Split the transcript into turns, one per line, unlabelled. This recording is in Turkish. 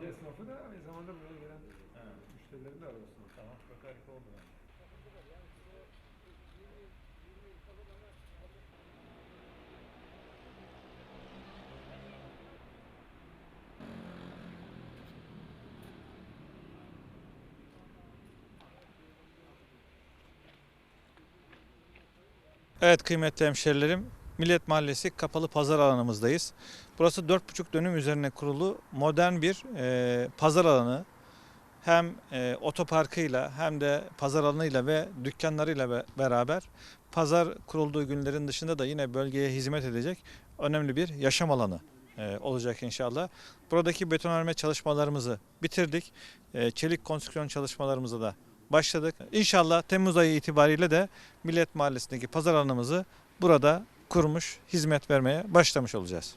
Kendi esnafı da aynı zamanda buraya gelen müşterilerin de arasında.
Tamam, çok harika oldu. bence. Evet kıymetli hemşerilerim, Millet Mahallesi kapalı pazar alanımızdayız. Burası 4,5 dönüm üzerine kurulu modern bir e, pazar alanı. Hem e, otoparkıyla hem de pazar alanıyla ve dükkanlarıyla be- beraber pazar kurulduğu günlerin dışında da yine bölgeye hizmet edecek önemli bir yaşam alanı e, olacak inşallah. Buradaki betonarme çalışmalarımızı bitirdik. E, çelik konstrüksiyon çalışmalarımıza da başladık. İnşallah Temmuz ayı itibariyle de Millet Mahallesi'ndeki pazar alanımızı burada kurmuş, hizmet vermeye başlamış olacağız.